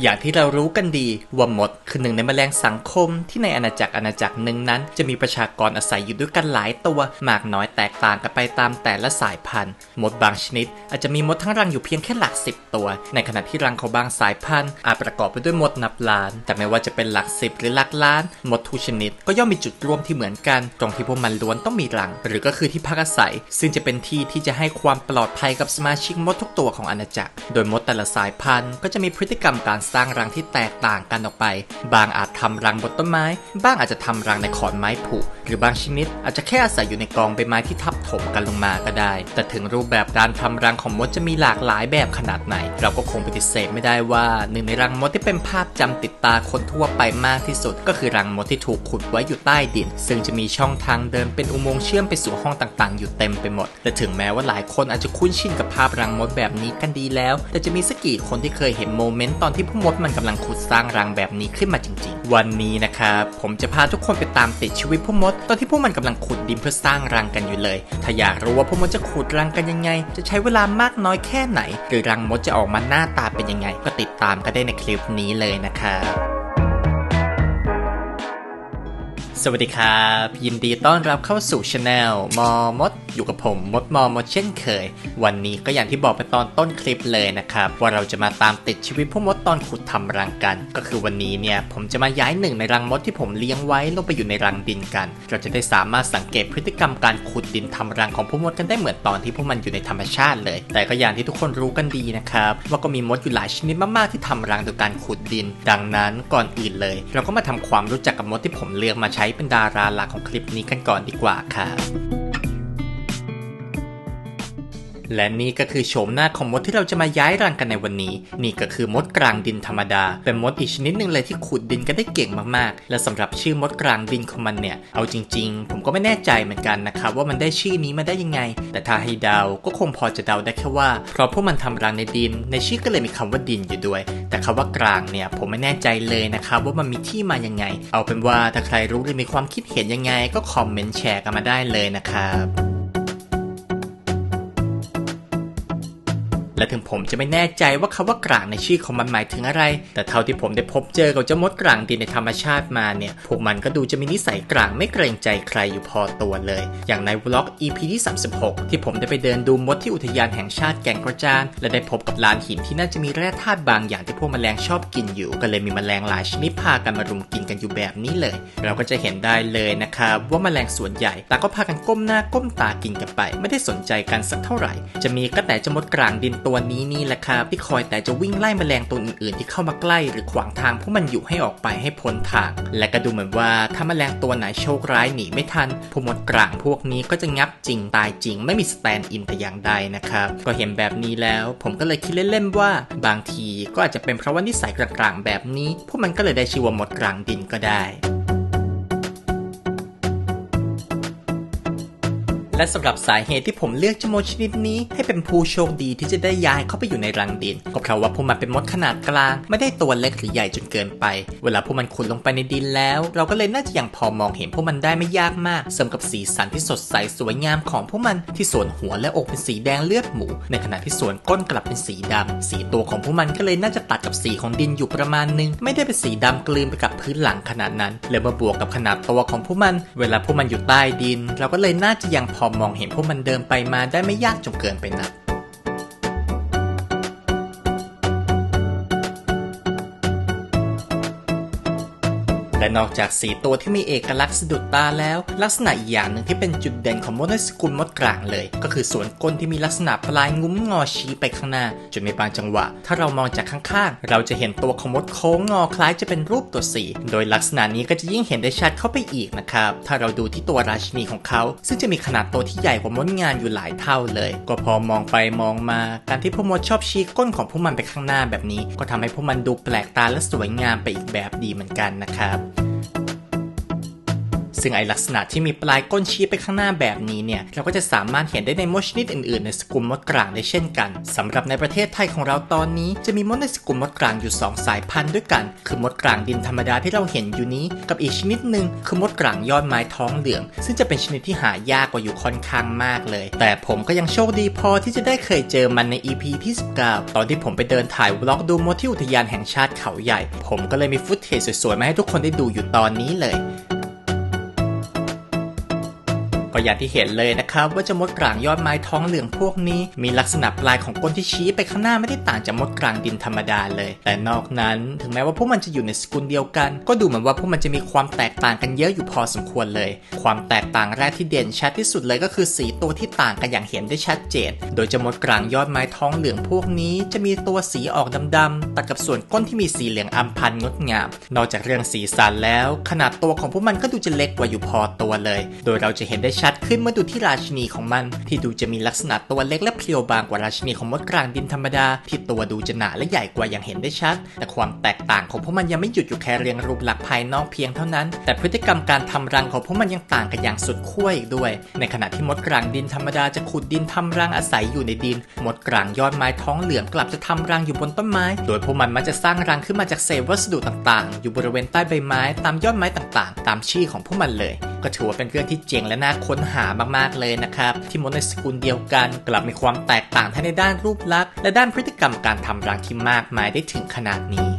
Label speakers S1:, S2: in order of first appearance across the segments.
S1: อย่างที่เรารู้กันดีว่ามดคือหนึ่งในแมลงสังคมที่ในอาณาจักรอาณาจักรหนึ่งนั้น จะมีประชากรอาศัยอยู่ด้วยกันหลายตัว มากน้อยแตกต่างกันไปตามแต่ละสายพันธุ์ มดบางชนิด อาจจะมีมดทั้งรังอยู่เพียงแค่หลักสิบตัว ในขณะที่รังของบางสายพันธุ์ อาจประกอบไปด้วยมดนับล้าน แต่ไม่ว่าจะเป็นหลักสิบหรือหลักล้าน มดทุกชนิดก็ย่อมมีจุดร่วมที่เหมือนกัน ตรงที่พวกมันล้วนต้องมีรัง หรือก็คือที่พักอาศัย ซึ่งจะเป็นที่ที่จะให้ความปลอดภัยกับสมาชิกมดทุกตัวของอาณาจักร โดยมดแต่ละสายพันธุ์ก็จะมีพฤติกรรมการสร้างรังที่แตกต่างกันออกไป บางอาจทำรังบนต้นไม้ บ้างอาจจะทำรังในขอนไม้ผุ หรือบางชนิดอาจจะแค่อาศัยอยู่ในกองใบไม้ที่ทับถมกันลงมาก็ได้ แต่ถึงรูปแบบการทำรังของมดจะมีหลากหลายแบบขนาดไหน เราก็คงปฏิเสธไม่ได้ว่า หนึ่งในรังมดที่เป็นภาพจำติดตาคนทั่วไปมากที่สุด ก็คือรังมดที่ถูกขุดไว้อยู่ใต้ดิน ซึ่งจะมีช่องทางเดินเป็นอุโมงค์เชื่อมไปสู่ห้องต่างๆ อยู่เต็มไปหมด และถึงแม้ว่าหลายคนอาจจะคุ้นชินกับภาพรังมดแบบนี้กันดีแล้ว แต่จะมีสักกี่คนที่เคยเห็นโมเมนต์ตอนที่มดมันกำลังขุดสร้างรังแบบนี้ขึ้นมาจริง ๆ วันนี้นะครับผมจะพาทุกคนไปตามติดชีวิตพวกมด ตอนที่พวกมันกำลังขุดดินเพื่อสร้างรังกันอยู่เลย ถ้าอยากรู้ว่าพวกมดจะขุดรังกันยังไง จะใช้เวลามากน้อยแค่ไหน หรือรังมดจะออกมาหน้าตาเป็นยังไง ก็ติดตามกันได้ในคลิปนี้เลยนะครับ สวัสดีครับ ยินดีต้อนรับเข้าสู่ช anel มอมด อยู่กับผมมดมอมดเช่นเคย วันนี้ก็อย่างที่บอกไปตอนต้นคลิปเลยนะครับ ว่าเราจะมาตามติดชีวิตพวกมดตอนขุดทำรังกัน ก็คือวันนี้เนี่ย ผมจะมาย้ายหนึ่งในรังมดที่ผมเลี้ยงไว้ลงไปอยู่ในรังดินกัน เราจะได้สามารถสังเกตพฤติกรรมการขุดดินทำรังของพวกมดกันได้เหมือนตอนที่พวกมันอยู่ในธรรมชาติเลย แต่ก็อย่างที่ทุกคนรู้กันดีนะครับว่าก็มีมดอยู่หลายชนิดมากๆที่ทำรังโดยการขุดดิน ดังนั้นก่อนอื่นเลย เราก็มาทำความรู้จักกับมดที่ผมเลือกมาใช้เป็นดาราหลักของคลิปนี้กันก่อนดีกว่าค่ะ และนี่ก็คือโฉมหน้าของมดที่เราจะมาย้ายรังกันในวันนี้ นี่ก็คือมดกลางดินธรรมดา เป็นมดอีกชนิดหนึ่งเลยที่ขุดดินกันได้เก่งมากๆ และสำหรับชื่อมดกลางดินของมันเนี่ย เอาจริง ๆ ผมก็ไม่แน่ใจเหมือนกันนะครับว่ามันได้ชื่อนี้มาได้ยังไง แต่ถ้าให้เดาก็คงพอจะเดาได้แค่ว่า เพราะพวกมันทำรังในดิน ในชื่อก็เลยมีคำว่าดินอยู่ด้วย แต่คำว่ากลางเนี่ยผมไม่แน่ใจเลยนะครับว่ามันมีที่มายังไง เอาเป็นว่าถ้าใครรู้หรือมีความคิดเห็นยังไง ก็คอมเมนต์แชร์กันมาได้เลยนะครับ และถึงผมจะไม่แน่ใจว่าคำว่ากลางในชื่อของมันหมายถึงอะไร แต่เท่าที่ผมได้พบเจอกับเจ้ามดกลางดินในธรรมชาติมาเนี่ยพวกมันก็ดูจะมีนิสัยกลางไม่เกรงใจใครอยู่พอตัวเลย อย่างในวล็อก EP ที่ 36 ที่ผมได้ไปเดินดูมดที่อุทยานแห่งชาติแก่งกระจาน และได้พบกับลานหินที่น่าจะมีแร่ธาตุบางอย่างที่พวกแมลงชอบกินอยู่ ก็เลยมีแมลงหลายชนิดพากันมารุมกินกันอยู่แบบนี้เลย เราก็จะเห็นได้เลยนะครับว่าแมลงส่วนใหญ่ต่างก็พากันก้มหน้าก้มตากินกันไป ไม่ได้สนใจกันสักเท่าไหร่ จะมีก็แต่เจ้ามดกลางดินตัววนี้นี่แหละครับที่คอยแต่จะวิ่งไล่แมลงตัวอื่นๆ ที่เข้ามาใกล้หรือขวางทางพวกมันอยู่ให้ออกไปให้พ้นทาง และก็ดูเหมือนว่าถ้าแมลงตัวไหนโชคร้ายหนีไม่ทันพวกมดกลางพวกนี้ก็จะงับจริงตายจริง ไม่มีสแตนด์อินแต่อย่างใดนะครับก็เห็นแบบนี้แล้วผมก็เลยคิดเล่นๆว่า บางทีก็อาจจะเป็นเพราะว่านิสัยกลางๆแบบนี้ พวกมันก็เลยได้ชื่อว่ามดกลางดินก็ได้ และสำหรับสาเหตุที่ผมเลือกเจาโมดชนิดนี้ ให้เป็นผู้โชคดีที่จะได้ย้ายเข้าไปอยู่ในรังดินก็เพราะว่าพวกมันเป็นมดขนาดกลาง ไม่ได้ตัวเล็กหรือใหญ่จนเกินไป เวลาพวกมันขุดลงไปในดินแล้ว เราก็เลยน่าจะยังพอมองเห็นพวกมันได้ไม่ยากมาก เสริมกับสีสันที่สดใสสวยงามของพวกมันที่ส่วนหัวและอกเป็นสีแดงเลือดหมู ในขณะที่ส่วนก้นกลับเป็นสีดำสีตัวของพวกมันก็เลยน่าจะตัดกับสีของดินอยู่ประมาณนึง ไม่ได้เป็นสีดำกลืนไปกับพื้นหลังขนาดนั้นและมาบวกกับขนาดตัวของพวกมัน เวลาพวกมันอยู่ใต้ดิน เราก็เลยน่าจะยังพอมองเห็นพวกมันเดินไปมาได้ไม่ยากจนเกินไปนัก และนอกจากสีตัวที่มีเอกลักษณ์สะดุดตาแล้ว ลักษณะอีกอย่างหนึ่งที่เป็นจุดเด่นของมดในสกุลมดกลางเลย ก็คือส่วนก้นที่มีลักษณะปลายงุ้มงอชี้ไปข้างหน้าจนในบางจังหวะ ถ้าเรามองจากข้างๆ เราจะเห็นตัวของมดโค้งงอคล้ายจะเป็นรูปตัวสีโดยลักษณะนี้ก็จะยิ่งเห็นได้ชัดเข้าไปอีกนะครับถ้าเราดูที่ตัวราชินีของเขา ซึ่งจะมีขนาดตัวที่ใหญ่กว่ามดงานอยู่หลายเท่าเลย ก็พอมองไปมองมา การที่พวกมดชอบชี้ก้นของพวกมันไปข้างหน้าแบบนี้ ก็ทำให้พวกมันดูแปลกตาและสวยงามไปอีกแบบดีเหมือนกันนะครับ ซึ่งไอลักษณะที่มีปลายก้นชี้ไปข้างหน้าแบบนี้เนี่ยเราก็จะสามารถเห็นได้ในมดชนิดอื่นๆ ในสกุลมดกลางได้เช่นกันสำหรับในประเทศไทยของเราตอนนี้ จะมีมดในสกุลมดกลางอยู่ 2 สายพันธุ์ด้วยกัน คือมดกลางดินธรรมดาที่เราเห็นอยู่นี้ กับอีกชนิดหนึ่งคือมดกลางยอดไม้ท้องเหลือง ซึ่งจะเป็นชนิดที่หายากกว่าอยู่ค่อนข้างมากเลย แต่ผมก็ยังโชคดีพอที่จะได้เคยเจอมันใน EP ที่ 19 ตอนที่ผมไปเดินถ่ายวล็อกดูมดที่อุทยานแห่งชาติเขาใหญ่ ผมก็เลยมีฟุตเทจสวยๆมาให้ทุกคนได้ดูอยู่ตอนนี้เลย ก็อย่างที่เห็นเลยนะครับว่าเจะมดกลางยอดไม้ท้องเหลืองพวกนี้ มีลักษณะปลายของก้นที่ชี้ไปข้างหน้าไม่ได้ต่างจากมดกลางดินธรรมดาเลย แต่นอกนั้นถึงแม้ว่าพวกมันจะอยู่ในสกุลเดียวกัน ก็ดูเหมือนว่าพวกมันจะมีความแตกต่างกันเยอะอยู่พอสมควรเลย ความแตกต่างแรกที่เด่นชัดที่สุดเลยก็คือสีตัวที่ต่างกันอย่างเห็นได้ชัดเจน โดยเจะมดกลางยอดไม้ท้องเหลืองพวกนี้ จะมีตัวสีออกดำๆตัดกับส่วนก้นที่มีสีเหลืองอำพันงดงาม นอกจากเรื่องสีสันแล้ว ขนาดตัวของพวกมันก็ดูจะเล็กกว่าอยู่พอตัวเลย โดยเราจะเห็นได้ชัดขึ้นเมื่อดูที่ราชินีของมัน ที่ดูจะมีลักษณะตัวเล็กและเพรียวบางกว่าราชินีของมดกลางดินธรรมดา ที่ตัวดูจะหนาและใหญ่กว่าอย่างเห็นได้ชัด แต่ความแตกต่างของพวกมันยังไม่หยุดอยู่แค่เรียงรูปลักษณ์ภายนอกเพียงเท่านั้น แต่พฤติกรรมการทำรังของพวกมันยังต่างกันอย่างสุดขั้วอีกด้วย ในขณะที่มดกลางดินธรรมดาจะขุดดินทำรังอาศัยอยู่ในดิน มดกลางยอดไม้ท้องเหลืองกลับจะทำรังอยู่บนต้นไม้ โดยพวกมันมักจะสร้างรังขึ้นมาจากเศษวัสดุต่างๆ อยู่บริเวณใต้ใบไม้ตามยอดไม้ต่างๆ ตามชื่อของพวกมันเลย ก็ถือว่าเป็นเรื่องที่เจ๋งและน่าค้นหามากๆเลยนะครับ ที่มดในสกุลเดียวกัน กลับมีความแตกต่างทั้งในด้านรูปลักษณ์และด้านพฤติกรรมการทำรังที่มากมายได้ถึงขนาดนี้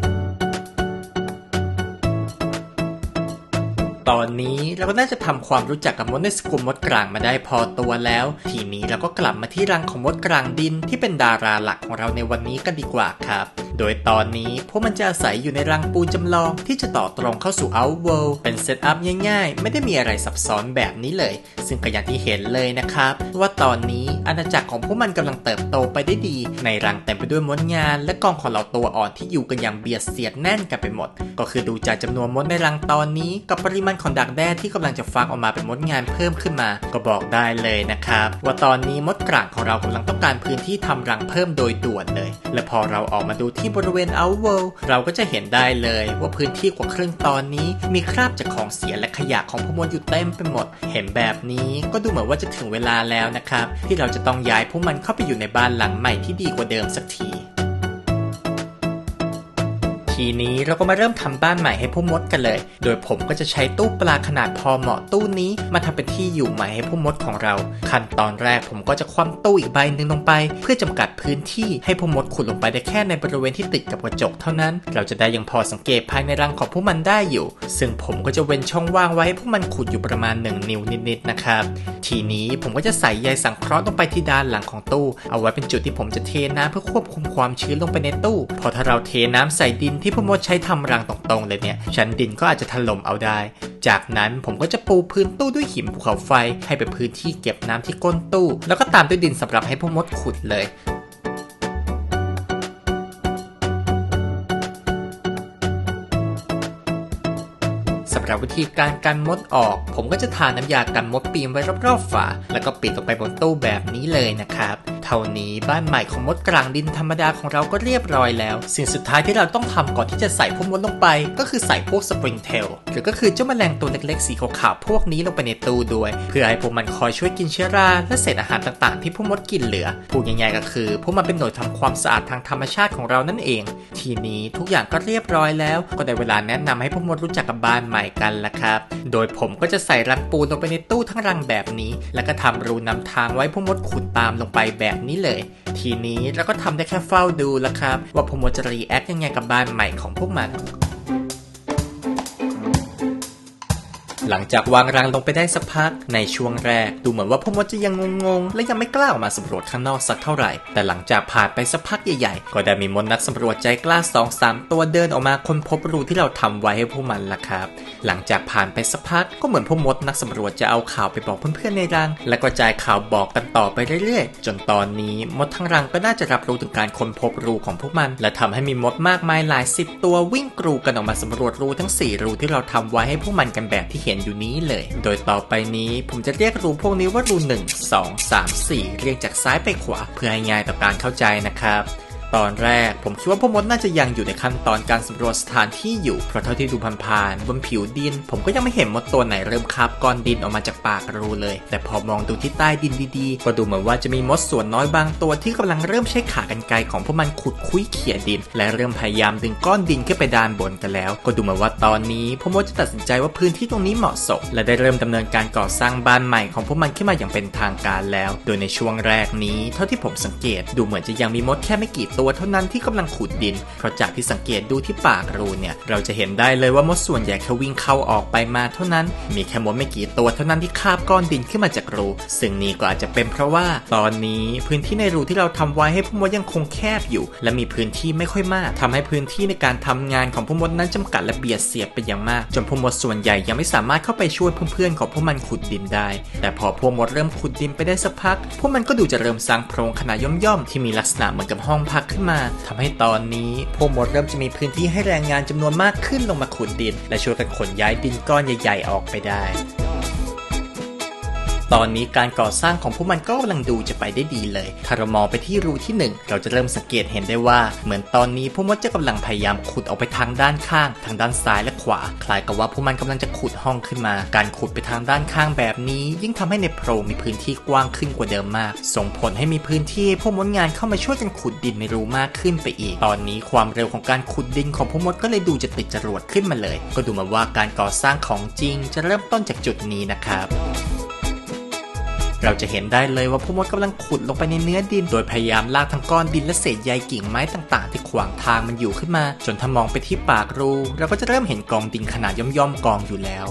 S1: ตอนนี้เราก็น่าจะทำความรู้จักกับมดในสกุลมดกลางมาได้พอตัวแล้ว ทีนี้เราก็กลับมาที่รังของมดกลางดินที่เป็นดาราหลักของเราในวันนี้กันดีกว่าครับ โดยตอนนี้พวกมันจะอาศัยอยู่ในรังปูนจำลองที่จะต่อตรงเข้าสู่ Outworld เป็นเซตอัพง่ายๆ ไม่ได้มีอะไรซับซ้อนแบบนี้เลย ซึ่งก็อย่างที่เห็นเลยนะครับ ว่าตอนนี้อาณาจักรของพวกมันกำลังเติบโตไปได้ดี ในรังเต็มไปด้วยมดงาน และกองของเหล่าตัวอ่อนที่อยู่กันอย่างเบียดเสียดแน่นกันไปหมด ก็คือดูจากจำนวนมดในรังตอนนี้ กับปริมาณของดักแด้ที่กำลังจะฟักออกมาเป็นมดงานเพิ่มขึ้นมา ก็บอกได้เลยนะครับว่าตอนนี้มดกลางของเรากำลังต้องการพื้นที่ทำรังเพิ่มโดยด่วนเลย และพอเราออกมาดูทีที่บริเวณ Outworld เราก็จะเห็นได้เลยว่าพื้นที่กว่าครึ่งตอนนี้ มีคราบจากของเสียและขยะของผู้มลอยู่เต็มไปหมด เห็นแบบนี้ก็ดูเหมือนว่าจะถึงเวลาแล้วนะครับ ที่เราจะต้องย้ายพวกมันเข้าไปอยู่ในบ้านหลังใหม่ที่ดีกว่าเดิมสักที ทีนี้เราก็มาเริ่มทำบ้านใหม่ให้พวกมดกันเลย โดยผมก็จะใช้ตู้ปลาขนาดพอเหมาะตู้นี้ มาทำเป็นที่อยู่ใหม่ให้พวกมดของเรา ขั้นตอนแรกผมก็จะคว่ำตู้อีกใบหนึ่งลงไป เพื่อจำกัดพื้นที่ให้พวกมดขุดลงไปได้แค่ในบริเวณที่ติดกับกระจกเท่านั้น เราจะได้ยังพอสังเกตภายในรังของพวกมันได้อยู่ ซึ่งผมก็จะเว้นช่องว่างไว้ให้พวกมันขุดอยู่ประมาณ 1 นิ้วนิดๆนะครับทีนี้ผมก็จะใส่ใยสังเคราะห์ลงไปที่ด้านหลังของตู้ เอาไว้เป็นจุดที่ผมจะเทน้ำเพื่อควบคุมความชื้นลงไปในตู้ พอถ้าเราเทน้ำใส่ดินที่พวกมดใช้ทำรังตรงๆเลยเนี่ย ชั้นดินก็อาจจะถล่มเอาได้ จากนั้นผมก็จะปูพื้นตู้ด้วยหินภูเขาไฟ ให้เป็นพื้นที่เก็บน้ำที่ก้นตู้ แล้วก็ตามด้วยดินสำหรับให้พวกมดขุดเลยสำหรับวิธีการกันมดออก ผมก็จะทาน้ำยากันมดปีนไว้รอบๆฝา แล้วก็ปิดลงไปบนตู้แบบนี้เลยนะครับ เท่านี้บ้านใหม่ของมดกลางดินธรรมดาของเราก็เรียบร้อยแล้ว สิ่งสุดท้ายที่เราต้องทำก่อนที่จะใส่พวกมดลงไป ก็คือใส่พวกสปริงเทลหรือก็คือเจ้าแมลงตัวเล็กๆสีขาวๆพวกนี้ลงไปในตู้ด้วย เพื่อให้พวกมันคอยช่วยกินเชื้อราและเศษอาหารต่างๆ ที่พวกมดกินเหลือพูดง่ายๆก็คือ พวกมันเป็นหน่วยทำความสะอาดทางธรรมชาติของเรานั่นเอง ทีนี้ทุกอย่างก็เรียบร้อยแล้ว ก็ได้เวลาแนะนำให้พวกมดรู้จักกับบ้านใหม่กันละครับ โดยผมก็จะใส่รังปูนลงไปในตู้ทั้งรังแบบนี้ แล้วก็ทำรูนำทางไว้พวกมดขุดตามลงไปแบบนี้เลย ทีนี้เราก็ทำได้แค่เฝ้าดูละครับ ว่าพวกมจะรีแอคยังไงกับบ้านใหม่ของพวกมัน หลังจากวางรังลงไปได้สักพักในช่วงแรก ดูเหมือนว่าพวกมดจะยังงงๆ และยังไม่กล้าออกมาสำรวจข้างนอกสักเท่าไหร่ แต่หลังจากผ่านไปสักพักใหญ่ๆ ก็ได้มีมดนักสำรวจใจกล้า2อสามตัวเดินออกมาค้นพบรูที่เราทำไว้ให้พวกมันละครับ หลังจากผ่านไปสักพักก็เหมือนพวกมดนักสำรวจจะเอาข่าวไปบอกเพื่อนๆในรัง และกระจายข่าวบอกกันต่อไปเรื่อยๆ จนตอนนี้มดทั้งรังก็น่าจะรับรู้ถึงการค้นพบรูของพวกมัน และทำให้มีมดมากมายหลายสิบตัววิ่งกรูกันออกมาสำรวจรูทั้ง4รูที่เราทำไว้ให้พวกมันกันแบบที่เห็นอยู่นี้เลย โดยต่อไปนี้ผมจะเรียกรูพวกนี้ว่ารู 1 2 3 4 เรียงจากซ้ายไปขวา เพื่อให้ง่ายต่อการเข้าใจนะครับ ตอนแรก ผมคิดว่าพ่อมดน่าจะยังอยู่ในขั้นตอนการสำรวจสถานที่อยู่ เพราะเท่าที่ดูผ่านๆบนผิวดิน ผมก็ยังไม่เห็นมดตัวไหนเริ่มคาบก้อนดินออกมาจากปากรูเลย แต่พอมองดูที่ใต้ดินดีๆ ก็ดูเหมือนว่าจะมีมดส่วนน้อยบางตัวที่กำลังเริ่มใช้ขากรรไกรของพวกมันขุดคุ้ยเขี่ยดิน และเริ่มพยายามดึงก้อนดินขึ้นไปด้านบนกันแล้ว ก็ดูเหมือนว่าตอนนี้พ่อมดจะตัดสินใจว่าพื้นที่ตรงนี้เหมาะสมและได้เริ่มดำเนินการก่อสร้างบ้านใหม่ของพวกมันขึ้นมาอย่างเป็นทางการแล้ว โดยในช่วงแรกนี้ เท่าที่ผมสังเกตดูเหมือนจะยังมีมดแค่ไม่กี่ตัวเท่านั้นที่กำลังขุดดิน เพราะจากที่สังเกตดูที่ปากรูเนี่ยเราจะเห็นได้เลยว่ามดส่วนใหญ่แค่วิ่งเข้าออกไปมาเท่านั้น มีแค่มดไม่กี่ตัวเท่านั้นที่คาบก้อนดินขึ้นมาจากรู ซึ่งนี่ก็อาจจะเป็นเพราะว่าตอนนี้พื้นที่ในรูที่เราทำไว้ให้พวกมดยังคงแคบอยู่ และมีพื้นที่ไม่ค่อยมากทำให้พื้นที่ในการทำงานของพวกมดนั้นจำกัดและเบียดเสียดไปอย่างมาก จนพวกมดส่วนใหญ่ยังไม่สามารถเข้าไปช่วยเพื่อนๆของพวกมันขุดดินได้ แต่พอพวกมดเริ่มขุดดินไปได้สักพัก พวกมันก็ดูจะเริ่มสร้างโพรงขนาดย่อมๆที่มีลักษณะเหมือนกับห้องพักขึ้นมาทำให้ตอนนี้พวกมดเริ่มจะมีพื้นที่ให้แรงงานจำนวนมากขึ้นลงมาขุดดิน และช่วยกันขนย้ายดินก้อนใหญ่ ๆ ออกไปได้ ตอนนี้การก่อสร้างของพวกมันก็กำลังดูจะไปได้ดีเลยถ้าเรามองไปที่รูที่ 1 เราจะเริ่มสังเกตเห็นได้ว่า เหมือนตอนนี้พวกมันจะกำลังพยายามขุดออกไปทางด้านข้าง ทางด้านซ้ายและขวา คล้ายกับว่าพวกมันกำลังจะขุดห้องขึ้นมา การขุดไปทางด้านข้างแบบนี้ ยิ่งทำให้ในโพรงมีพื้นที่กว้างขึ้นกว่าเดิมมาก ส่งผลให้มีพื้นที่ให้พวกมดงานเข้ามาช่วยกันขุดดินในรูมากขึ้นไปอีก ตอนนี้ความเร็วของการขุดดินของพวกมดก็เลยดูจะติดจรวดขึ้นมาเลย ก็ดูมือนว่าการก่อสร้างของจริงจะเริ่มต้นจากจุดนี้นะครับ เราจะเห็นได้เลยว่าพวกมดกำลังขุดลงไปในเนื้อดิน โดยพยายามลากทั้งก้อนดินและเศษใยกิ่งไม้ต่างๆ ที่ขวางทางมันอยู่ขึ้นมา จนถ้ามองไปที่ปากรู เราก็จะเริ่มเห็นกองดินขนาดย่อมๆกองอยู่แล้ว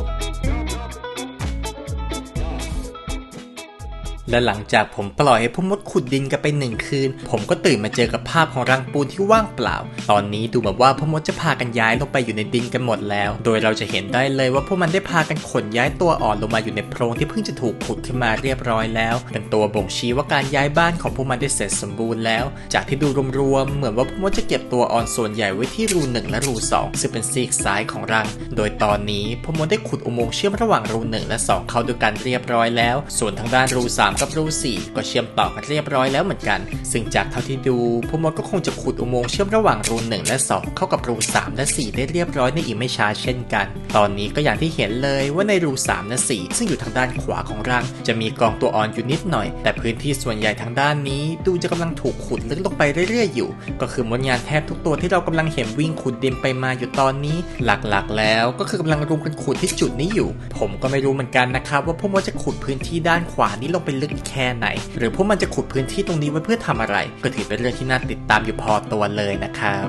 S1: และหลังจากผมปล่อยให้พวกมดขุดดินกันไปหนึ่งคืน ผมก็ตื่นมาเจอกับภาพของรังปูนที่ว่างเปล่า ตอนนี้ดูเหมือนว่าพวกมดจะพากันย้ายลงไปอยู่ในดินกันหมดแล้ว โดยเราจะเห็นได้เลยว่าพวกมันได้พากันขนย้ายตัวอ่อนลงมาอยู่ในโพรงที่เพิ่งจะถูกขุดขึ้นมาเรียบร้อยแล้ว เป็นตัวบ่งชี้ว่าการย้ายบ้านของพวกมันได้เสร็จสมบูรณ์แล้ว จากที่ดูรวมๆเหมือนว่าพวกมดจะเก็บตัวอ่อนส่วนใหญ่ไว้ที่รูหนึ่งและรูสองซึ่งเป็นซีกซ้ายของรัง โดยตอนนี้พวกมดได้ขุดอุโมงค์เชื่อมระหว่างรูหนึ่งและสองเข้าด้วยกันเรียบร้อยแล้ว ส่วนทางด้านรูสามกับรูสี่ก็เชื่อมต่อกันเรียบร้อยแล้วเหมือนกัน ซึ่งจากเท่าที่ดูพวกมดก็คงจะขุดอุโมงค์เชื่อมระหว่างรูหนึ่งและสองเข้ากับรูสามและสี่ได้เรียบร้อยในอีกไม่ช้าเช่นกัน ตอนนี้ก็อย่างที่เห็นเลยว่าในรูสามและสี่ซึ่งอยู่ทางด้านขวาของรัง จะมีกองตัวอ่อนอยู่นิดหน่อย แต่พื้นที่ส่วนใหญ่ทางด้านนี้ดูจะกำลังถูกขุดลึกลงไปเรื่อยๆอยู่ ก็คือมดงานแทบทุกตัวที่เรากำลังเห็นวิ่งขุดดินไปมาอยู่ตอนนี้ หลักๆ แล้วก็คือกำลังรุมกันขุดที่จุดนี้อยู่ ผมก็ไม่รู้เหมือนกันนะครับว่าพวกมันจะขุดพื้นที่ด้านขวานี้ลงไปลึกแค่ไหน หรือพวกมันจะขุดพื้นที่ตรงนี้ไว้เพื่อทำอะไร ก็ถือเป็นเรื่องที่น่าติดตามอยู่พอตัวเลยนะครับ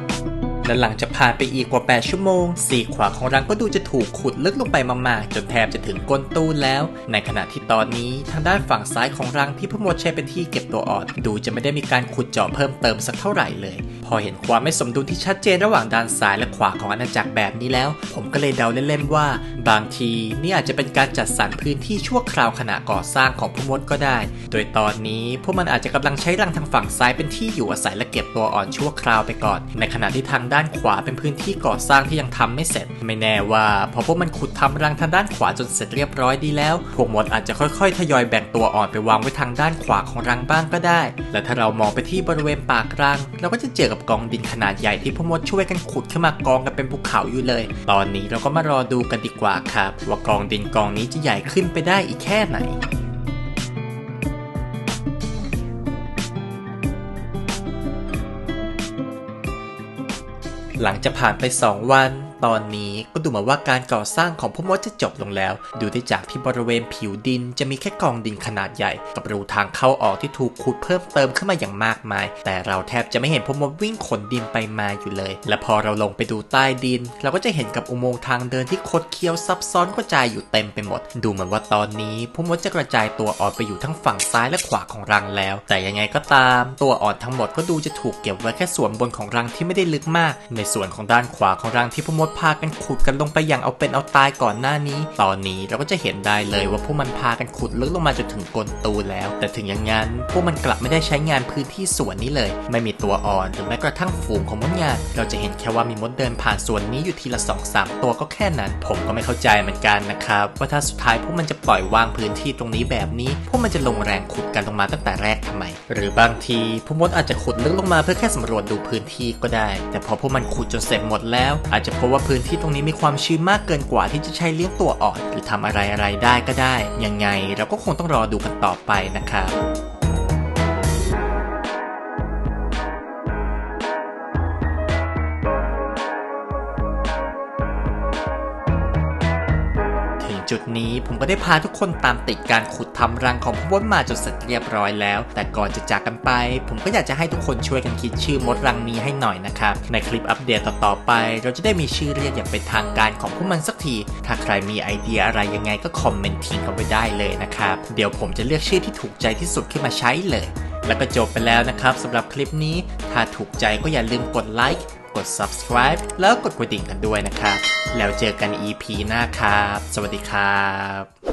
S1: และหลังจากผ่านไปอีกกว่า 8 ชั่วโมง สีขวาของรังก็ดูจะถูกขุดลึกลงไปมากๆ จนแทบจะถึงก้นตู้แล้ว ในขณะที่ตอนนี้ทางด้านฝั่งซ้ายของรังที่พมดใช้เป็นที่เก็บตัวอ่อน ดูจะไม่ได้มีการขุดเจาะเพิ่มเติมสักเท่าไหร่เลยพอเห็นความไม่สมดุลที่ชัดเจนระหว่างด้านซ้ายและขวาของอาณาจักรแบบนี้แล้ว ผมก็เลยเดาเล่นๆว่า บางทีนี่อาจจะเป็นการจัดสรรพื้นที่ชั่วคราวขณะก่อสร้างของพมดก็ได้ โดยตอนนี้พวกมันอาจจะกำลังใช้รังทางฝั่งซ้ายเป็นที่อยู่อาศัยและเก็บตัวอ่อนชั่วคราวไปก่อน ในขณะที่ทางด้านขวาเป็นพื้นที่ก่อสร้างที่ยังทำไม่เสร็จ ไม่แน่ว่าพอพวกมันขุดทำรังทางด้านขวาจนเสร็จเรียบร้อยดีแล้ว พวกมดอาจจะค่อยๆ ทยอยแบ่ง ตัวอ่อนไปวางไว้ทางด้านขวาของรังบ้างก็ได้ และถ้าเรามองไปที่บริเวณปากรัง เราก็จะเจอกับกองดินขนาดใหญ่ที่พวกมดช่วยกันขุดขึ้นมากองกันเป็นภูเขาอยู่เลย ตอนนี้เราก็มารอดูกันดีกว่าครับ ว่ากองดินกองนี้จะใหญ่ขึ้นไปได้อีกแค่ไหนหลังจากผ่านไป 2 วัน ตอนนี้ก็ดูเหมือนว่าการก่อสร้างของพวกมดจะจบลงแล้ว ดูได้จากที่บริเวณผิวดินจะมีแค่กองดินขนาดใหญ่ กับรูทางเข้าออกที่ถูกขุดเพิ่มเติมขึ้นมาอย่างมากมาย แต่เราแทบจะไม่เห็นพวกมดวิ่งขนดินไปมาอยู่เลย และพอเราลงไปดูใต้ดิน เราก็จะเห็นกับอุโมงค์ทางเดินที่คดเคี้ยวซับซ้อนกระจายอยู่เต็มไปหมด ดูเหมือนว่าตอนนี้พวกมดจะกระจายตัวอ่อนไปอยู่ทั้งฝั่งซ้ายและขวาของรังแล้ว แต่ยังไงก็ตาม ตัวอ่อนทั้งหมดก็ดูจะถูกเก็บไว้แค่ส่วนบนของรังที่ไม่ได้ลึกมาก ในส่วนของด้านขวาของรังที่พวกมดพากันขุดกันลงไปอย่างเอาเป็นเอาตายก่อนหน้านี้ ตอนนี้เราก็จะเห็นได้เลยว่าพวกมันพากันขุดลึกลงมาจนถึงก้นตูแล้ว แต่ถึงอย่างนั้น พวกมันกลับไม่ได้ใช้งานพื้นที่สวนนี้เลย ไม่มีตัวอ่อนหรือแม้กระทั่งฝูงของมดงาน เราจะเห็นแค่ว่ามีมดเดินผ่านสวนนี้อยู่ทีละสองสามตัวก็แค่นั้น ผมก็ไม่เข้าใจเหมือนกันนะครับว่าถ้าสุดท้ายพวกมันจะปล่อยวางพื้นที่ตรงนี้แบบนี้ พวกมันจะลงแรงขุดกันลงมาตั้งแต่แรกทำไม หรือบางทีพวกมดอาจจะขุดลึกลงมาเพื่อแค่สำรวจดูพื้นที่ก็ได้ แต่พอพวกมันขุดจนเสร็จหมดแล้ว อาจจะพบว่าพื้นที่ตรงนี้มีความชื้นมากเกินกว่าที่จะใช้เลี้ยงตัวอ่อน หรือทำอะไรอะไรได้ก็ได้ ยังไงเราก็คงต้องรอดูกันต่อไปนะครับ นี้ผมก็ได้พาทุกคนตามติดการขุดทำรังของพวกมดมาจนเสร็จเรียบร้อยแล้ว แต่ก่อนจะจากกันไป ผมก็อยากจะให้ทุกคนช่วยกันคิดชื่อมดรังนี้ให้หน่อยนะครับ ในคลิปอัปเดตต่อๆไป เราจะได้มีชื่อเรียกอย่างเป็นทางการของพวกมันสักที ถ้าใครมีไอเดียอะไรยังไงก็คอมเมนต์ทิ้งกันไว้ได้เลยนะครับ เดี๋ยวผมจะเลือกชื่อที่ถูกใจที่สุดขึ้นมาใช้เลย แล้วก็จบไปแล้วนะครับสำหรับคลิปนี้ ถ้าถูกใจก็อย่าลืมกดไลค์ กด subscribe แล้วกดกระดิ่งกันด้วยนะครับ แล้วเจอกัน EP หน้าครับ สวัสดีครับ